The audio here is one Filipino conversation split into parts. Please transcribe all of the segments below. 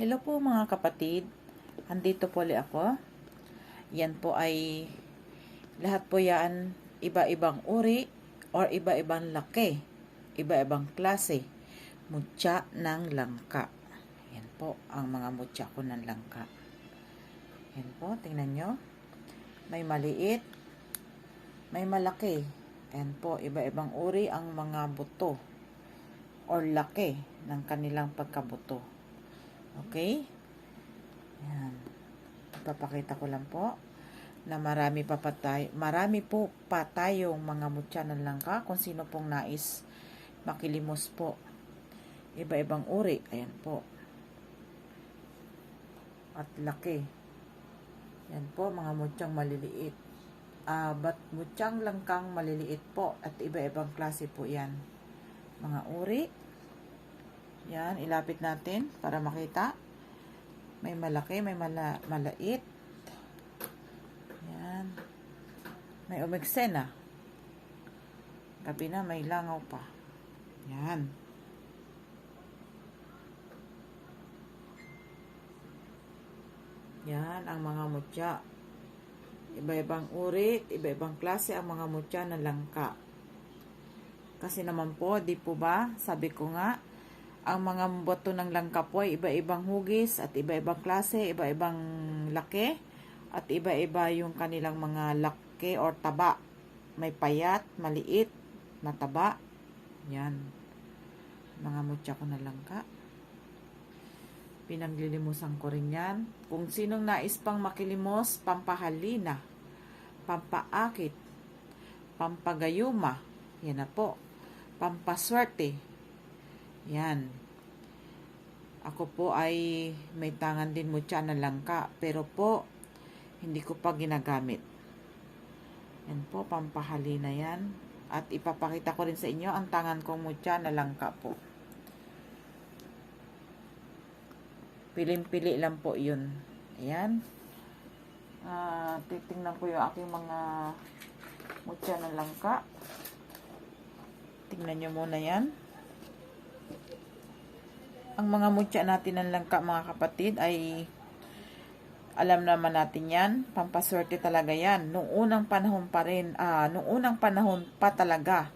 Hello po mga kapatid. Andito po ulit ako. Yan po ay lahat po yan iba-ibang uri or iba-ibang laki, iba-ibang klase. Mutya ng langka. Yan po ang mga mutya ko ng langka. Yan po, tingnan nyo. May maliit, may malaki. Yan po, iba-ibang uri ang mga buto or laki ng kanilang pagkabuto. Okay? Yan. Ipapakita ko lang po na marami pa pa tayo, marami po pa tayong mga mutya ng langka kung sino pong nais makilimos po. Iba-ibang uri. Ayan po. At laki. Yan po, mga mutyang maliliit. Ah, but mutyang langkang maliliit po at iba-ibang klase po yan. Mga uri. Yan, ilapit natin para makita. May malaki, may mala, malait. Yan. May umiksena. Gabi na, may langaw pa. Yan. Yan ang mga mutya. Iba-ibang uri, iba-ibang klase ang mga mutya na langka. Kasi naman po, di po ba, sabi ko nga, ang mga boto ng langka po ay iba-ibang hugis at iba-ibang klase, iba-ibang laki at iba-iba yung kanilang mga laki or taba. May payat, maliit, mataba. Yan. Mga mutya ko na langka. Pinaglilimusan ko rin yan. Kung sinong nais pang makilimos, pampahalina, pampaakit, pampagayuma, yan na po. Pampaswerte, yan. Ako po ay may tangan din mutya na langka, pero po, hindi ko pa ginagamit. Yan po, pampahalina yan. At ipapakita ko rin sa inyo ang tangan kong mutya na langka po. Piling-pili lang po yun. Ayan. Ah, titingnan ko yung aking mga mutya na langka. Tingnan nyo muna yan. Ang mga mutya natin ng langka mga kapatid ay alam naman natin yan. Pampaswerte talaga yan. Noong unang panahon pa rin, ah, noong unang panahon pa talaga,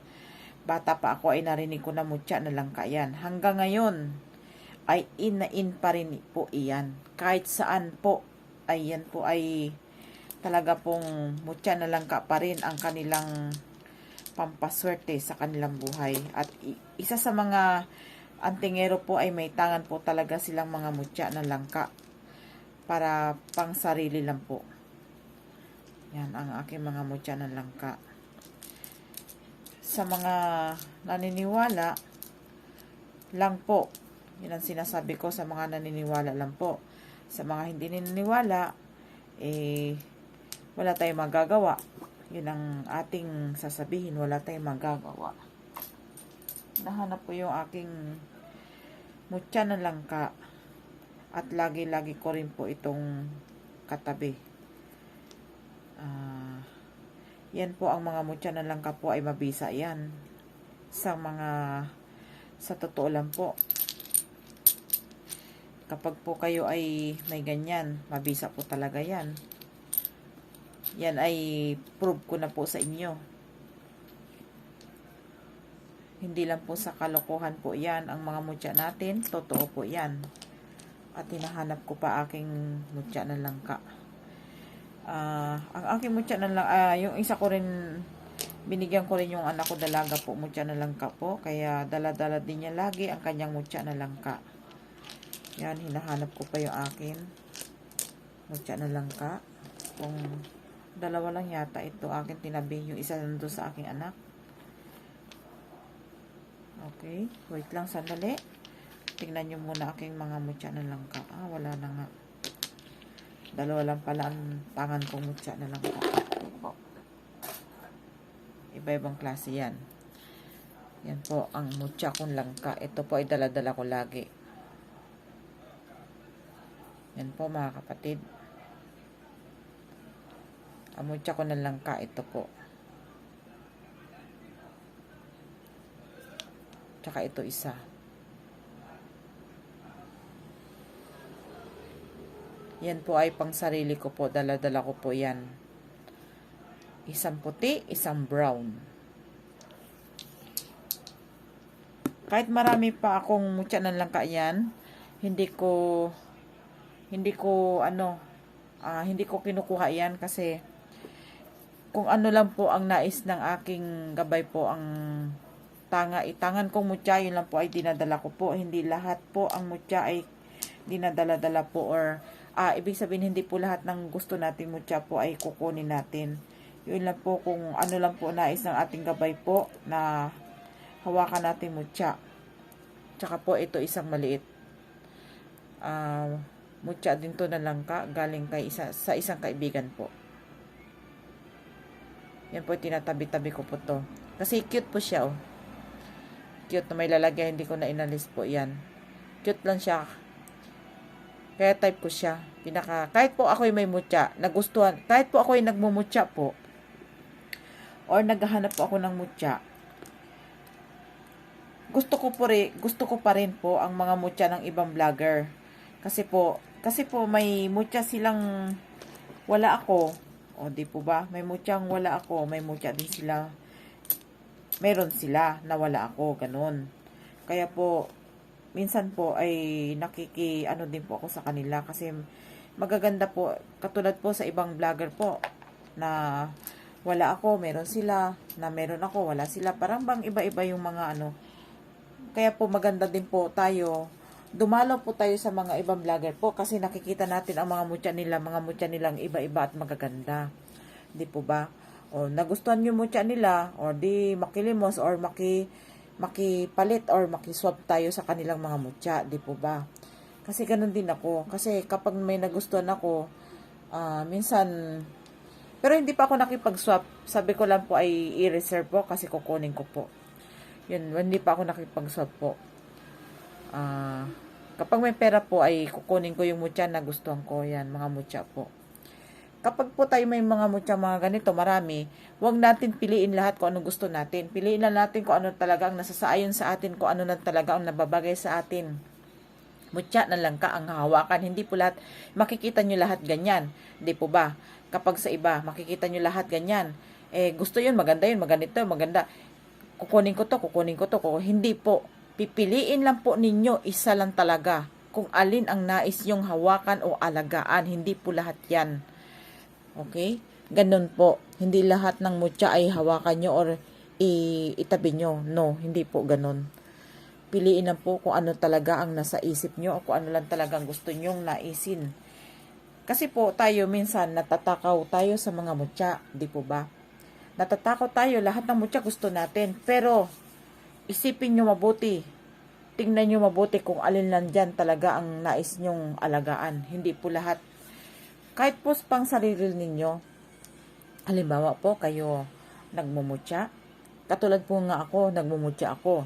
bata pa ako ay narinig ko na mutya na langka yan. Hanggang ngayon, ay in na in pa rin po iyan. Kahit saan po, ay yan po ay talaga pong mutya na langka pa rin ang kanilang pampaswerte sa kanilang buhay. At isa sa mga antingero po ay may tangan po talaga silang mga mutya na langka para pang sarili lang po. Yan ang aking mga mutya na langka. Sa mga naniniwala lang po, yun ang sinasabi ko sa mga naniniwala lang po. Sa mga hindi naniniwala, eh, wala tayong magagawa. Yun ang ating sasabihin, wala tayong magagawa. Nahanap ko yung aking mutya na langka at lagi-lagi ko rin po itong katabi. Ah, yan po ang mga mutya na langka po ay mabisa yan. Sa mga, sa totoo lang po, kapag po kayo ay may ganyan, mabisa po talaga yan. Yan ay prove ko na po sa inyo. Hindi lang po sa kalokohan po yan ang mga mutya natin. Totoo po yan. At hinahanap ko pa aking mutya na langka. Ah, ang aking mutya na lang, ah, yung isa ko rin, binigyan ko rin yung anak ko dalaga po, mutya na langka po. Kaya dala-dala din niya lagi ang kanyang mutya na langka. Yan, hinahanap ko pa yung akin. Mutya na langka. Kung dalawa lang yata ito akin tinabi. Yung isa nandun sa aking anak. Okay. Wait lang sandali. Tingnan nyo muna aking mga mutya na langka. Ah, wala na nga. Dalawa lang pala ang tangan kong mutya na langka. Iba-ibang klase yan. Yan po ang mutya kong langka. Ito po ay dala-dala ko lagi. Yan po mga kapatid. Ang mutya ko ng langka. Ito po. Tsaka ito isa. Yan po ay pang sarili ko po. Dala-dala ko po yan. Isang puti, isang brown. Kahit marami pa akong mutya ng langka yan, hindi ko, hindi ko, ano, ah, hindi ko kinukuha yan kasi kung ano lang po ang nais ng aking gabay po ang tanga itangan kong mutya yun lang po ay dinadala ko po. Hindi lahat po ang mutya ay dinadala-dala po or ah, ibig sabihin hindi po lahat ng gusto nating mutya po ay kukunin natin. Yun lang po kung ano lang po nais ng ating gabay po na hawakan natin mutya. Tsaka po ito isang maliit. Ah mutya din to na langka galing kay isa, sa isang kaibigan po yan po, tinatabi-tabi ko po to. Kasi cute po siya, oh. Cute na may lalagyan, hindi ko na inalis po yan. Cute lang siya. Kaya type ko siya. Pinaka, kahit po ako'y may mutya, nagustuhan, kahit po ako'y nagmumutya po, or naghahanap po ako ng mutya, gusto ko po rin, gusto ko pa rin po ang mga mutya ng ibang vlogger. Kasi po, kasi po may mutya silang wala ako. O di po ba? May mutyang wala ako, may mutya din sila. Meron sila na wala ako, ganun. Kaya po, minsan po ay nakiki ano din po ako sa kanila kasi magaganda po katulad po sa ibang vlogger po na wala ako, meron sila, na meron ako, wala sila. Parang bang iba-iba yung mga ano. Kaya po maganda din po tayo dumalaw po tayo sa mga ibang vlogger po kasi nakikita natin ang mga mutya nila, mga mutya nilang iba-iba at magaganda. Di po ba? O nagustuhan yung mutya nila or di makilimos or maki makipalit or makiswap tayo sa kanilang mga mutya, di po ba? Kasi ganun din ako. Kasi kapag may nagustuhan ako, ah, minsan pero hindi pa ako nakipag-swap. Sabi ko lang po ay i-reserve po kasi kukunin ko po. Yun, hindi pa ako nakipag-swap po. Ah, kapag may pera po ay kukunin ko yung mutya na gustuhan ko yan, mga mutya po. Kapag po tayo may mga mutya mga ganito, marami, huwag natin piliin lahat kung anong gusto natin. Piliin lang natin kung ano talaga ang nasasaayon sa atin, kung ano na talaga ang nababagay sa atin. Mutya na lang ka ang hawakan. Hindi po lahat, makikita nyo lahat ganyan. Hindi po ba? Kapag sa iba, makikita nyo lahat ganyan. Eh, gusto yun, maganda yun, maganda maganda. Kukunin ko to, kukunin ko to. Kukunin. Hindi po Pipiliin lang po ninyo isa lang talaga kung alin ang nais yung hawakan o alagaan. Hindi po lahat yan. Okay? Ganun po. Hindi lahat ng mutya ay hawakan nyo or itabi nyo. No, hindi po ganun. Piliin lang po kung ano talaga ang nasa isip nyo o kung ano lang talaga ang gusto nyong naisin. Kasi po tayo minsan natatakaw tayo sa mga mutya, di po ba? Natatakot tayo, lahat ng mutya gusto natin. Pero isipin nyo mabuti. Tingnan nyo mabuti kung alin lang dyan talaga ang nais nyong alagaan. Hindi po lahat. Kahit po pang sarili ninyo, halimbawa po kayo nagmumutya. Katulad po nga ako, nagmumutya ako.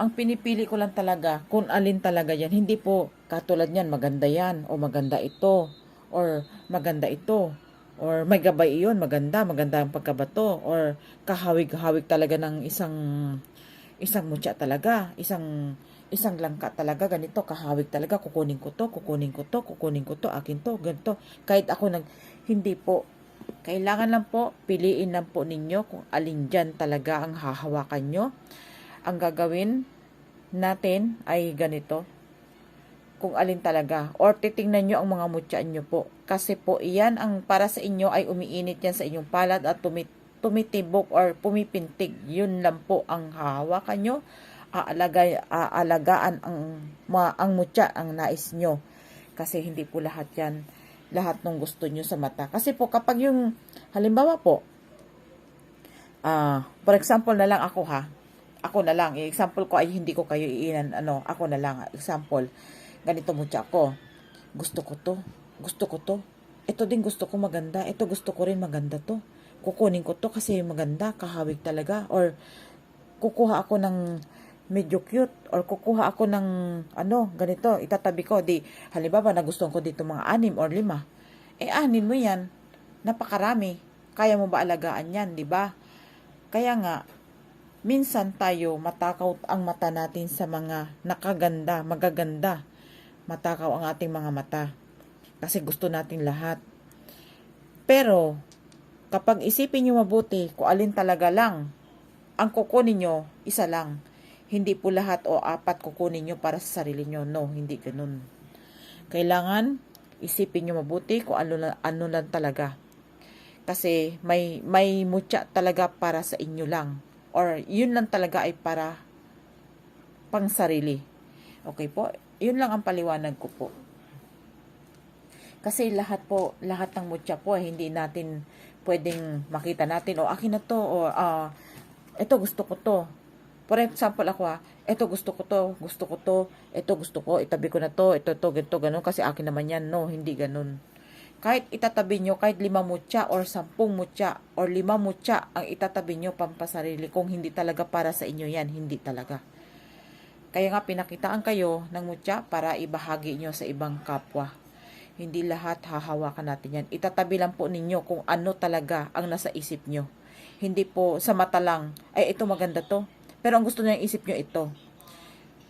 Ang pinipili ko lang talaga, kung alin talaga yan, hindi po katulad yan, maganda yan, o maganda ito, or maganda ito, or may gabay iyon, maganda, maganda ang pagkabato, or kahawig-hawig talaga ng isang isang mutya talaga, isang isang langka talaga, ganito, kahawig talaga, kukunin ko to, kukunin ko to, kukunin ko to, akin to, ganito. Kahit ako nag, hindi po, kailangan lang po, piliin lang po ninyo kung alin dyan talaga ang hahawakan nyo. Ang gagawin natin ay ganito, kung alin talaga. Or titingnan nyo ang mga mutya nyo po. Kasi po iyan ang para sa inyo ay umiinit yan sa inyong palad at tumit tumitibok or pumipintig. Yun lang po ang hahawakan nyo. Aalagay, aalagaan ang, ma, ang mutya, ang nais nyo. Kasi hindi po lahat yan, lahat ng gusto nyo sa mata. Kasi po kapag yung, halimbawa po, uh, for example na lang ako ha, ako na lang, example ko ay hindi ko kayo iinan, ano, ako na lang, example, ganito mo ko. Gusto ko to. Gusto ko to. Ito din gusto ko maganda. Ito gusto ko rin maganda to. Kukunin ko to kasi maganda, kahawig talaga. Or kukuha ako ng medyo cute or kukuha ako ng ano, ganito, itatabi ko. Di, halimbawa, nagustuhan ko dito mga anim or lima. Eh, anin mo yan. Napakarami. Kaya mo ba alagaan yan, di ba? Kaya nga, minsan tayo matakaw ang mata natin sa mga nakaganda, magaganda matakaw ang ating mga mata. Kasi gusto natin lahat. Pero, kapag isipin nyo mabuti kung alin talaga lang ang kukunin nyo, isa lang. Hindi po lahat o apat kukunin nyo para sa sarili nyo. No, hindi ganun. Kailangan isipin nyo mabuti kung ano, ano lang talaga. Kasi may, may mutya talaga para sa inyo lang. Or yun lang talaga ay para pang sarili. Okay po? Yun lang ang paliwanag ko po. Kasi lahat po, lahat ng mutya po, eh, hindi natin pwedeng makita natin, o akin na to, o ah, ito gusto ko to. For example ako ah, ito gusto ko to, gusto ko to, ito gusto ko, itabi ko na to, ito to, ganito, ganun, kasi akin naman yan. No, hindi ganun. Kahit itatabi nyo, kahit lima mutya or sampung mutya or lima mutya ang itatabi nyo pampasarili kung hindi talaga para sa inyo yan, hindi talaga. Kaya nga pinakitaan kayo ng mutya para ibahagi nyo sa ibang kapwa. Hindi lahat hahawakan natin yan. Itatabi lang po ninyo kung ano talaga ang nasa isip nyo. Hindi po sa mata lang, ay ito maganda to. Pero ang gusto nyo isip nyo ito.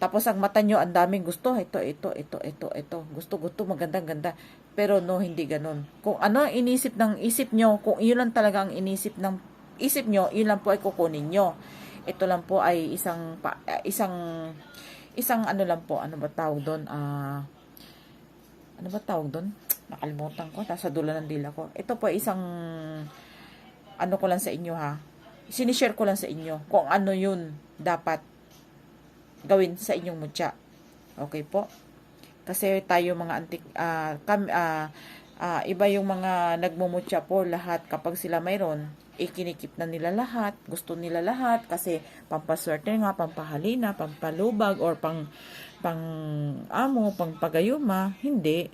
Tapos ang mata nyo, ang daming gusto. Ito, ito, ito, ito, ito. Gusto, gusto, magandang, ganda. Pero no, hindi ganun. Kung ano ang inisip ng isip nyo, kung yun lang talaga ang inisip ng isip nyo, yun lang po ay kukunin nyo. Ito lang po ay isang, pa, ah, isang, isang ano lang po, ano ba tawag doon? Ah, ano ba tawag doon? Nakalimutan ko. Nasa dulo ng dila ko. Ito po isang, ano ko lang sa inyo ha. Sinishare ko lang sa inyo kung ano yun dapat gawin sa inyong mutya. Okay po? Kasi tayo mga antik, ah, kam, ah, ah, iba yung mga nagmumutya po lahat kapag sila mayroon, ikinikip na nila lahat, gusto nila lahat kasi pampaswerte nga, pampahalina, pampalubag or pang pang amo, pang pagayuma, hindi.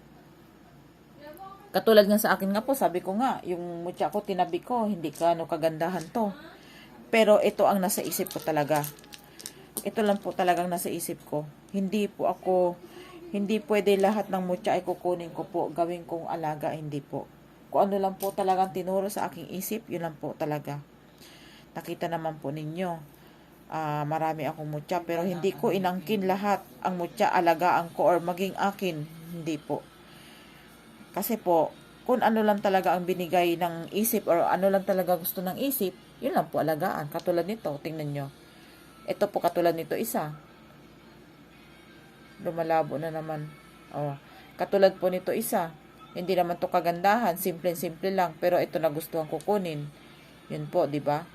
Katulad nga sa akin nga po, sabi ko nga, yung mutya ko, tinabi ko, hindi ka ano kagandahan to. Pero ito ang nasa isip ko talaga ito lang po talagang nasa isip ko. Hindi po ako, hindi pwede lahat ng mutya ay kukunin ko po, gawin kong alaga, hindi po. Kung ano lang po talagang tinuro sa aking isip, yun lang po talaga. Nakita naman po ninyo, ah, marami akong mutya, pero hindi ko inangkin lahat ang mutya, alagaan ko or maging akin, hindi po. Kasi po, kung ano lang talaga ang binigay ng isip or ano lang talaga gusto ng isip, yun lang po alagaan. Katulad nito, tingnan nyo. Ito po katulad nito isa. Lumalabo na naman. Oh. Katulad po nito isa. Hindi naman to kagandahan, simple-simple lang, pero ito na gustuhan kukunin. Yun po, 'di ba?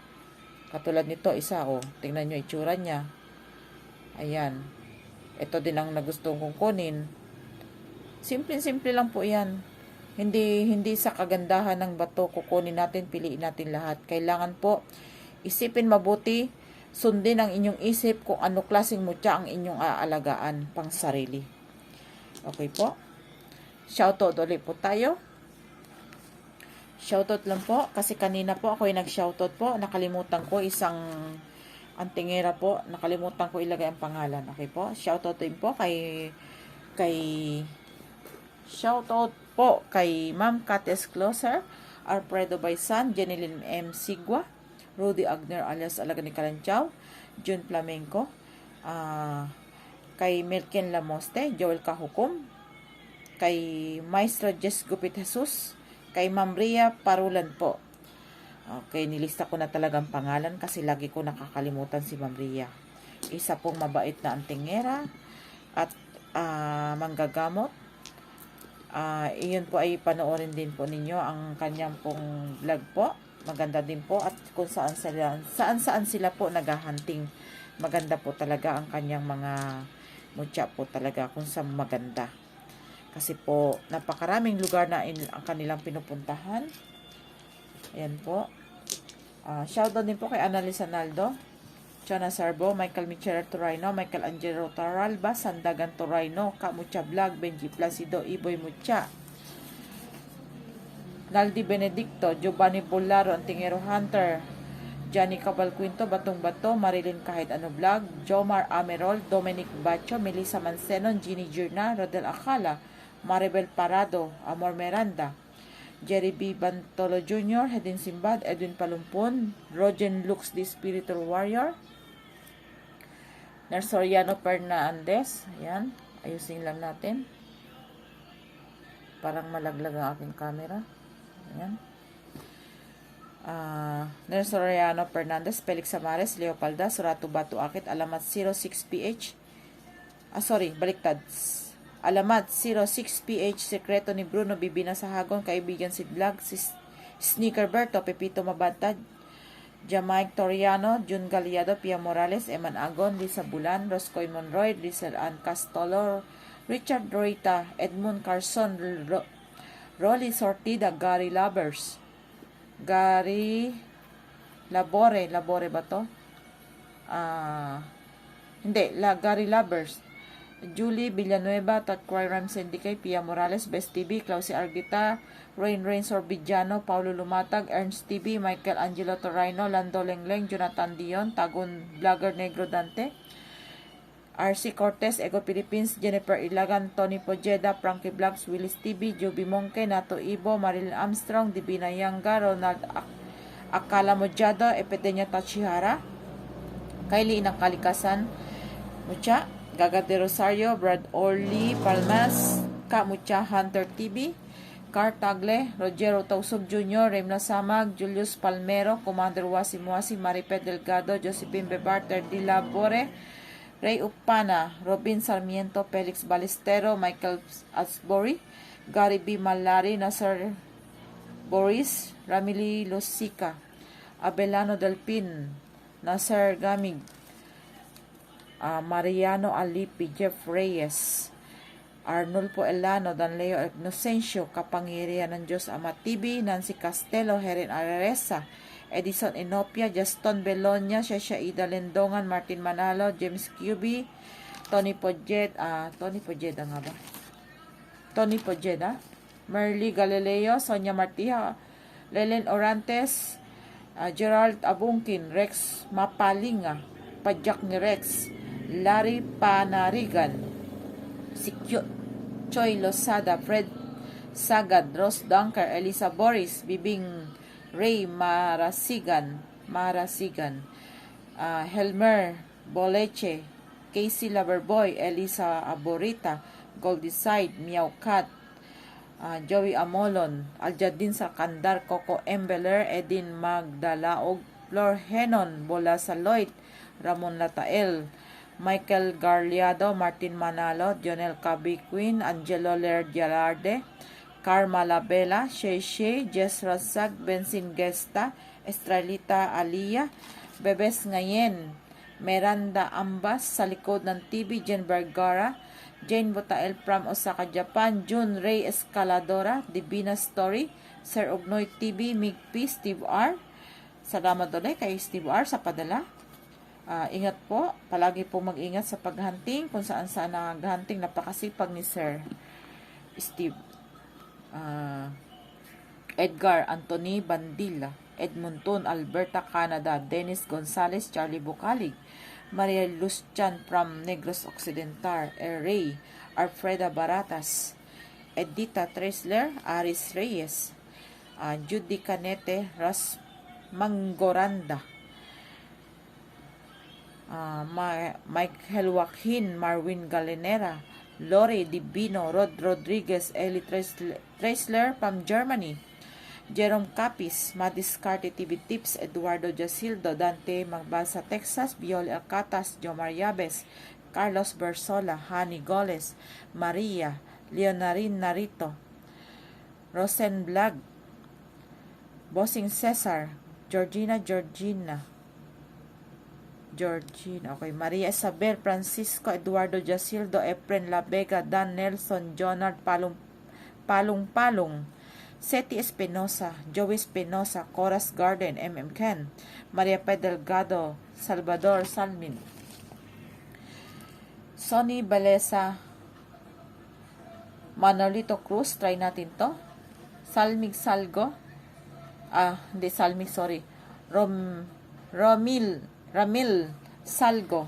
Katulad nito isa oh. Tingnan niyo itsura niya. Ayan. Ito din ang nagustuhan kong kunin. Simple-simple lang po 'yan. Hindi hindi sa kagandahan ng bato kukunin natin, piliin natin lahat. Kailangan po isipin mabuti sundin ang inyong isip kung ano klaseng mutya ang inyong aalagaan pang sarili. Okay po? Shoutout ulit po tayo. Shoutout lang po kasi kanina po ako ay nag-shoutout po. Nakalimutan ko isang antingera po. Nakalimutan ko ilagay ang pangalan. Okay po? Shoutout din po kay kay shoutout po kay Ma'am Kates Closer, Alfredo Baisan, Jeneline M. Sigwa, Rudy Agner alias Alaga ni Kalanchaw, June Flamenco, ah, kay Melken Lamoste, Joel Kahukom, kay Maestro Jess Gupit Jesus, kay Ma'am Ria Parulan po. Okay, nilista ko na talagang pangalan kasi lagi ko nakakalimutan si Ma'am Ria. Isa pong mabait na antingera at ah, manggagamot. Ah, iyon po ay panoorin din po ninyo ang kanyang pong vlog po maganda din po at kung saan sila saan saan sila po naghahunting maganda po talaga ang kanyang mga mutya po talaga kung saan maganda kasi po napakaraming lugar na in, ang kanilang pinupuntahan. Ayan po. Uh, shoutout din po kay Annalisa Naldo Chana Sarbo, Michael Michera Torino, Michael Angelo Taralba, Sandagan Torino, Kamutya Vlog, Benji Placido, Iboy Mutya, Naldi Benedicto, Giovanni Polaro, Antingero Hunter, Johnny Cabalquinto, Batong Bato, Marilyn Kahit Ano Vlog, Jomar Amerol, Dominic Bacho, Melissa Mansenon, Ginny Jurna, Rodel Akala, Maribel Parado, Amor Miranda, Jerry B. Bantolo Jr., Hedin Simbad, Edwin Palumpon, Rogen Lux, the Spiritual Warrior, Nersoriano Fernandez, ayan, ayusin lang natin. Parang malaglag ang aking camera. Ayan. Ah, Nelson Soriano Fernandez, Felix Samares, Leo Palda, Surato Batu Akit, alamat 06PH. Ah, sorry, baliktad. Alamat 06PH, sekreto ni Bruno Bibina sa Hagon, kaibigan si Vlog, si Sneaker Berto, Pepito Mabantad, Jamaic Toriano, Jun Galiado, Pia Morales, Eman Agon, Lisa Bulan, Roscoe Monroy, Lisa Ann Castolo, Richard Roita, Edmund Carson, Ro- Rolly Sortida, Gary Lovers, Gary Labore, Labore ba to? Ah, hindi, la, Gary Lovers, Julie Villanueva, Tatquay Ram Syndicate, Pia Morales, Best TV, Clausi Arguita, Rain Rain Sorbigiano, Paulo Lumatag, Ernst TV, Michael Angelo Torino, Lando Lengleng, Jonathan Dion, Tagon Vlogger Negro Dante, RC Cortez, Ego Philippines, Jennifer Ilagan, Tony Pojeda, Frankie Vlogs, Willis TV, Joby Monke, Nato Ibo, Marilyn Armstrong, Divina Yanga, Ronald Ak- Akala Mojado, Epidenya Tachihara, Kylie Inang Kalikasan, Mucha, Gaga de Rosario, Brad Orly, Palmas, Ka Mucha, Hunter TV, Car Tagle, Rogero Tausog Jr., Remna Samag, Julius Palmero, Commander Wasi Muasi, Maripet Delgado, Josephine Bebarter, Di Labore, Ray Upana, Robin Sarmiento, Felix Balestero, Michael Asbury, Gary B. Malari, Nasser Boris, Ramili Losica, Abelano Delpin, Nasser Gamig, ah, Mariano Alipi, Jeff Reyes, Arnulfo Elano, Danleo Inocencio, Kapangyarihan ng Diyos Ama TV, Nancy Castelo, Herin Arresa, Edison Inopia, Juston Belonia, Shesha Ida Lendongan, Martin Manalo, James QB, Tony Pojed, ah, Tony Pojeda nga ba? Tony Pojeda, Merly Galileo, Sonia Martia, Lelen Orantes, ah, Gerald Abungkin, Rex Mapalinga, Padyak ni Rex, Larry Panarigan, si Choi Losada, Fred Sagad, Ross Dunker, Elisa Boris, Bibing Ray Marasigan, Marasigan, ah, Helmer Boleche, Casey Loverboy, Elisa Aborita, Goldie Side, Meow Cat, ah, Joey Amolon, Aljadin sa Kandar, Coco Embeler, Edin Magdalaog, Flor Henon, Bola Saloit, Ramon Latael, Michael Garliado, Martin Manalo, Jonel Cabiquin, Angelo Lerdialarde, Karma Labella, Shay Shay, Jess Rasag, Bensin Gesta, Estrelita Alia, Bebes Ngayen, Miranda Ambas, sa likod ng TV, Jen Vergara, Jane Botael from Osaka, Japan, June Ray Escaladora, Divina Story, Sir Ognoy TV, Migpi, Steve R. Salamat ulit kay Steve R. sa padala. Ah, ingat po, palagi po mag-ingat sa paghunting kung saan saan naghunting napakasipag ni Sir Steve. Ah, Edgar Anthony Bandila, Edmonton, Alberta, Canada, Dennis Gonzalez, Charlie Bucalig, Maria Luz Chan from Negros Occidental, Ray, Alfreda Baratas, Edita Tresler, Aris Reyes, ah, Judy Canete, Ras Mangoranda, Ah, Ma- Michael Joaquin, Marwin Galinera, Lori Divino, Rod Rodriguez, Eli Tresl- Tresler from Germany, Jerome Capis, Madiscarte TV Tips, Eduardo Jasildo, Dante Magbasa, Texas, Bioli Alcatas, Jomar Yabes, Carlos Bersola, Hani Goles, Maria, Leonarin Narito, Rosen Blag, Bossing Cesar, Georgina Georgina, Georgina, okay. Maria Isabel, Francisco, Eduardo Jasildo, Efren La Vega, Dan Nelson, Jonard Palong, Palong Palong, Seti Espinosa, Joey Espinosa, Coras Garden, MM Ken, Maria P. Delgado, Salvador Salmin, Sonny Balesa, Manolito Cruz, try natin to. Salmig Salgo, ah, hindi Salmig, sorry. Rom, Romil, Ramil Salgo,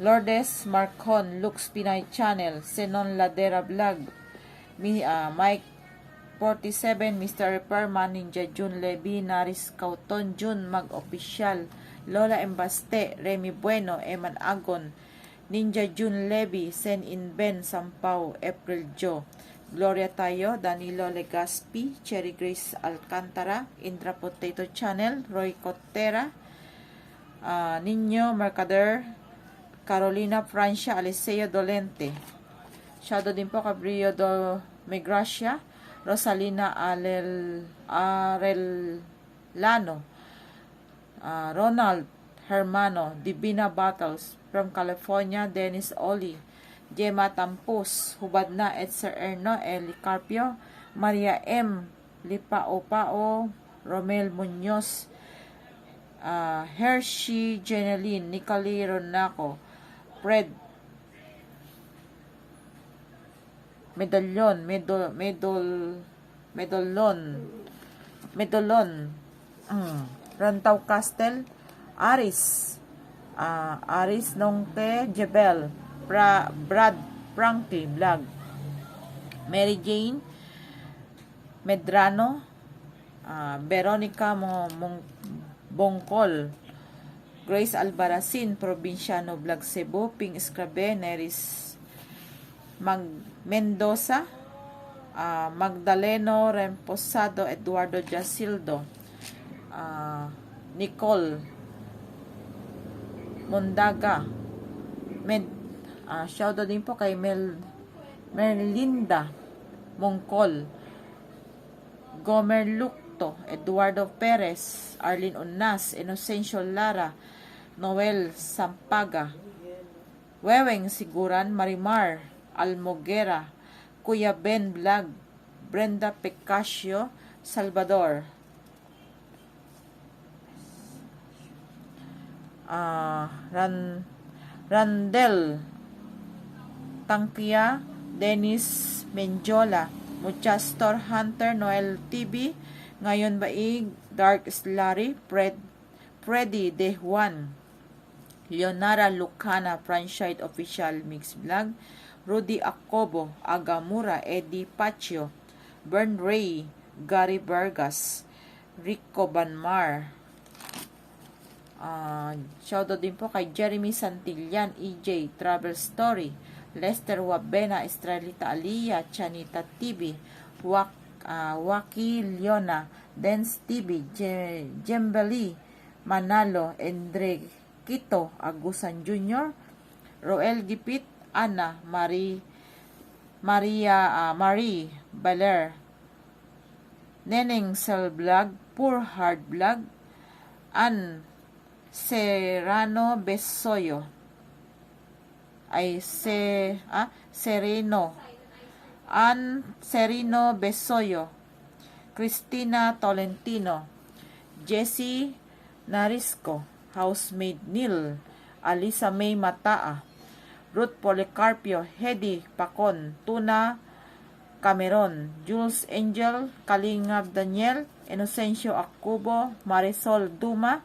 Lourdes Marcon, Lux Pinay Channel, Senon Ladera Vlog, ah, Mike 47, Mr. Repairman, Ninja Jun Levy, Naris Cauton, Jun Mag-Official, Lola Embaste, Remy Bueno, Eman Agon, Ninja Jun Levy, Sen Inben, Sampaw, April Joe, Gloria Tayo, Danilo Legaspi, Cherry Grace Alcantara, Indra Potato Channel, Roy Cotera, ah, Niño Mercader, Carolina Francia, Aliceo Dolente. Shadow din po Cabrillo do Migracia, Rosalina Alel, Arellano, ah, Ronald Hermano, Divina Battles from California, Dennis Oli, Gemma Tampus, Hubad na et Sir Erno Eli Carpio, Maria M. Lipao Pao, Romel Munoz, ah, Hershey Jeneline, Nicoli Ronaco, Fred Medalyon, Medol, Medol, Medolon, Medolon, mm, Rantaw Castel, Aris, ah, Aris Nongte Jebel, Bra, Brad Frankie Vlog, Mary Jane, Medrano, ah, Veronica Mo, Mong, Bongkol, Grace Albaracin, Provinciano Vlog Cebu, Ping Escrabe, Neris Mag Mendoza, ah, Magdaleno Remposado, Eduardo Jasildo, ah, Nicole Mondaga, Med, ah, shoutout din po kay Mel, Merlinda Mongkol, Gomer Lucto, Eduardo Perez, Arlene Unas, Inocencio Lara, Noel Sampaga, Weweng Siguran, Marimar, Almoguera, Kuya Ben Vlog, Brenda Pecasio, Salvador. Ah, Ran Randel Tangkia, Dennis Menjola, Muchastor Hunter, Noel TV, ngayon baig, Dark Slary, Fred, Freddy De Juan, Leonara Lucana, Franchise Official Mix Vlog, Rudy Acobo, Agamura, Eddie Pacho, Bern Ray, Gary Vargas, Rico Banmar, Ah, shoutout din po kay Jeremy Santillan, EJ, Travel Story, Lester Wabena, Estrelita Alia, Chanita TV, Wak, ah, Waki Leona, Dance TV, Je, Jembeli, Manalo, Andre Quito, Agusan Jr., Roel Gipit, Ana, Marie, Maria, ah, Marie, Baler, Neneng Cell Vlog, Poor Hard Vlog, An Serrano Besoyo ay se ah, Sereno An Serino Besoyo Cristina Tolentino Jessie Narisco Housemaid Neil Alisa May Mataa Ruth Policarpio Hedy Pacon Tuna Cameron Jules Angel Kalingab Daniel Inocencio Acubo Marisol Duma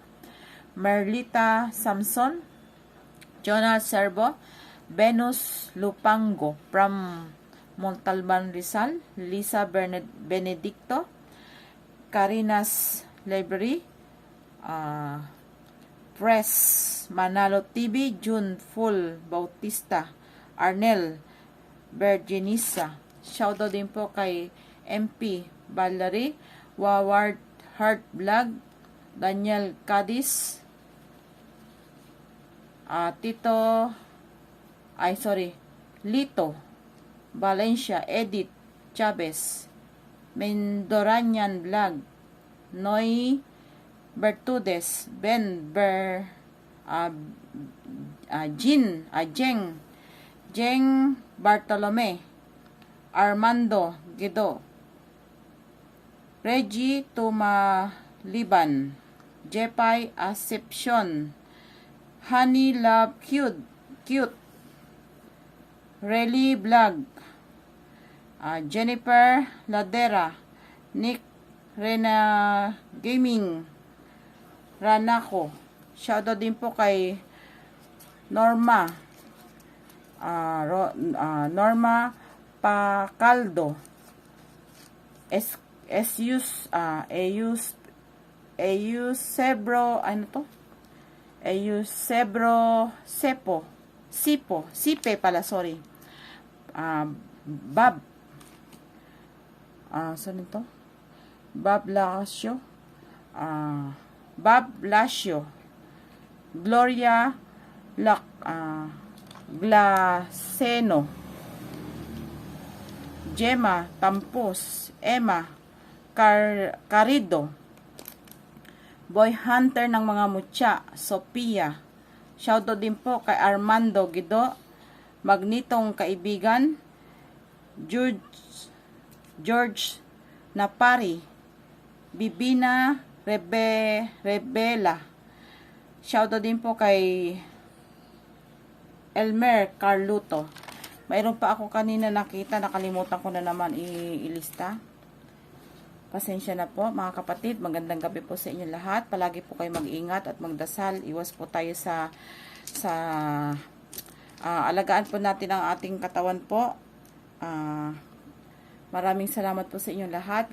Merlita Samson, Jonah Serbo, Venus Lupango from Montalban Rizal, Lisa Berned- Benedicto, Carinas Library, ah, Press Manalo TV, June Full Bautista, Arnel Virginisa. Shoutout din po kay MP Valerie, Waward Heart Vlog, Daniel Cadiz, ah Tito, ay sorry, Lito, Valencia, Edith, Chavez, Mendoranian Vlog, Noy Bertudes, Ben Ber, ah ah, Jin, ah, Jeng, Jeng Bartolome, Armando Guido, Reggie Tumaliban, Jepay Ascepcion, Honey Love Cute, Cute, Relly Vlog, ah, Jennifer Ladera, Nick Rena Gaming, Ranako. Shoutout din po kay Norma, ah, Ro- ah, Norma Pacaldo, Es Esius, ah, Eus, Eusebro, ano to? Eusebro Sepo, Sipo, Sipe pala, sorry. Ah, Bob, Ah, saan ito? Bob Lacio. Ah, Bob Lacio. Gloria Lac ah, Glaceno. Gemma Tampos. Emma Car Carido. Boy Hunter ng mga mutya. Sophia. Shoutout din po kay Armando Guido. Magnitong kaibigan. George George Napari. Bibina Rebe, Rebela. Shoutout din po kay Elmer Carluto. Mayroon pa ako kanina nakita, nakalimutan ko na naman ilista. Pasensya na po mga kapatid, magandang gabi po sa inyo lahat. Palagi po kayo mag-ingat at magdasal. Iwas po tayo sa sa ah, alagaan po natin ang ating katawan po. Ah, maraming salamat po sa inyong lahat.